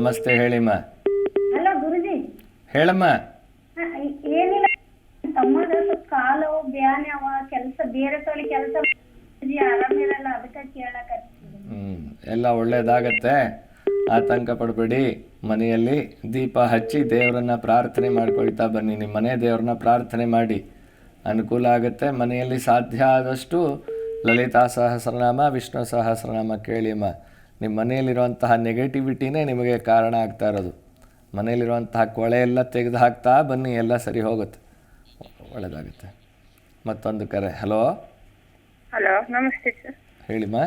ನಮಸ್ತೆ ಹೇಳಿಮ್ಮ. ಹಲೋ ಗುರುಜಿ. ಹೇಳಮ್ಮ. ಹ, ಏನಿಲ್ಲ. ತಮ್ಮದ ಸ್ವಲ್ಪ ಕಾಲು ಬ್ಯಾನೆ ಅವ ಕೆಲಸ ಬೇರೆ ತೋಳಿ ಕೆಲಸ ಆರಾಮಿರಲ್ಲ ಅದಕ್ಕೆ ಕೇಳಕ ಎಲ್ಲ ಒಳ್ಳೇದಾಗತ್ತೆ. ಆತಂಕ ಪಡಬೇಡಿ. ಮನೆಯಲ್ಲಿ ದೀಪ ಹಚ್ಚಿ ದೇವರನ್ನ ಪ್ರಾರ್ಥನೆ ಮಾಡ್ಕೊಳ್ತಾ ಬನ್ನಿ. ನಿಮ್ಮ ಮನೆ ದೇವ್ರನ್ನ ಪ್ರಾರ್ಥನೆ ಮಾಡಿ. ಅನುಕೂಲ ಆಗುತ್ತೆ. ಮನೆಯಲ್ಲಿ ಸಾಧ್ಯ ಆದಷ್ಟು ಲಲಿತಾ ಸಹಸ್ರನಾಮ ವಿಷ್ಣು ಸಹಸ್ರನಾಮ ಕೇಳಿಮ್ಮ. ನಿಮ್ಮ ಮನೆಯಲ್ಲಿರುವಂತಹ ನೆಗೆಟಿವಿಟಿನೇ ನಿಮಗೆ ಕಾರಣ ಆಗ್ತಾ ಇರೋದು. ಮನೆಯಲ್ಲಿರುವಂತಹ ಕೊಳೆ ಎಲ್ಲ ತೆಗೆದು ಹಾಕ್ತಾ ಬನ್ನಿ ಎಲ್ಲ ಸರಿ ಹೋಗುತ್ತೆ. ಒಳ್ಳೆಯದಾಗುತ್ತೆ ಮತ್ತೊಂದು ಕರೆ. ಹಲೋ ಹಲೋ ನಮಸ್ತೆ ಸರ್ ಹೇಳಿಮ್ಮ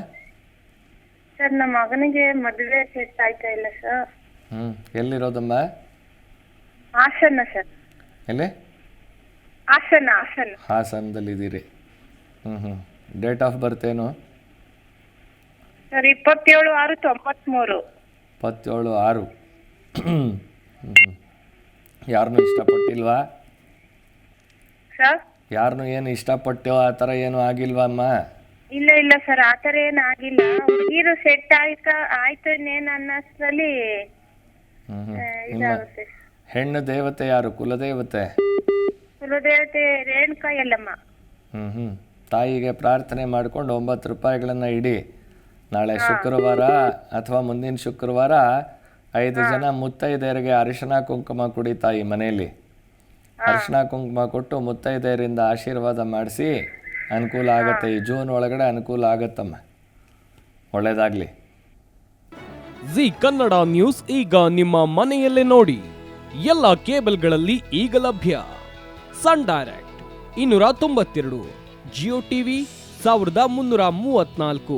ಸರ್ ನಮ್ಮ ಮಗನಿಗೆ ಮದುವೆ ಸೆಟ್ ಆಯ್ತಾ ಇಲ್ಲ ಸರ್ ಹ್ಞೂ ಎಲ್ಲಿರೋದಮ್ಮ ಹಾಸನ ಸರ್ ಎಲ್ಲಿ? ಹಾಸನ ಹಾಸನ. ಹಾಸನದಲ್ಲಿದ್ದೀರಿ. ಹ್ಞೂ ಹ್ಞೂ ಡೇಟ್ ಆಫ್ ಬರ್ತ್ ಏನು? ಸರ್ ಇಪ್ಪತ್ತೇಳು ಆರು ತೊಂಬತ್ಮೂರು. ಇಪ್ಪತ್ತೇಳು ಆರು. ಯಾರನ್ನೂ ಇಷ್ಟಪಟ್ಟಿಲ್ವಾ? ಸರ್? ಯಾರನ್ನೂ ಏನು ಇಷ್ಟಪಟ್ಟೋ ಆ ಥರ ಏನು ಆಗಿಲ್ವಾ ಅಮ್ಮ? ಇಲ್ಲ ಇಲ್ಲ ಸರ್ ಆ ಥರ ಏನು ಆಗಿಲ್ಲ. ಹುಡುಗಿರು ಸೆಟ್ ಆಯ್ತಾ ಆಯ್ತು ಇನ್ನೇನು ಅನ್ನೋಷ್ಟರಲ್ಲಿ ಹ್ಮ್ ಹ್ಮ್. ಇದಾಗುತ್ತೆ. ಹೆಣ್ಣು ದೇವತೆ ಯಾರು? ಕುಲದೇವತೆ? ಕುಲದೇವತೆ ರೇಣುಕಾ ಎಲ್ಲಮ್ಮ ಹ್ಞೂ ಹ್ಞೂ ತಾಯಿಗೆ ಪ್ರಾರ್ಥನೆ ಮಾಡ್ಕೊಂಡು ಒಂಬತ್ತು ರೂಪಾಯಿಗಳನ್ನು ಇಡಿ. ನಾಳೆ ಶುಕ್ರವಾರ ಅಥವಾ ಮುಂದಿನ ಶುಕ್ರವಾರ ಐದು ಜನ ಮುತ್ತೈದೆಯರಿಗೆ ಅರಿಶಿನ ಕುಂಕುಮ ಕುಡಿತಾ ಈ ಮನೆಯಲ್ಲಿ. ಅರಿಶಿನ ಕುಂಕುಮ ಕೊಟ್ಟು ಮುತ್ತೈದೆಯರಿಂದ ಆಶೀರ್ವಾದ ಮಾಡಿಸಿ ಅನುಕೂಲ ಆಗತ್ತೆ. ಈ ಜೂನ್ ಒಳಗಡೆ ಅನುಕೂಲ ಆಗತ್ತಮ್ಮ. ಒಳ್ಳೇದಾಗ್ಲಿ. ಜಿ ಕನ್ನಡ ನ್ಯೂಸ್ ಈಗ ನಿಮ್ಮ ಮನೆಯಲ್ಲೇ ನೋಡಿ. ಎಲ್ಲ ಕೇಬಲ್ಗಳಲ್ಲಿ ಈಗ ಲಭ್ಯ. ಸನ್ ಡೈರೆಕ್ಟ್ ಇನ್ನೂರ ತೊಂಬತ್ತೆರಡು ಜಿಯೋ ಟಿವಿ ಸಾವಿರದ ಮುನ್ನೂರ ಮೂವತ್ನಾಲ್ಕು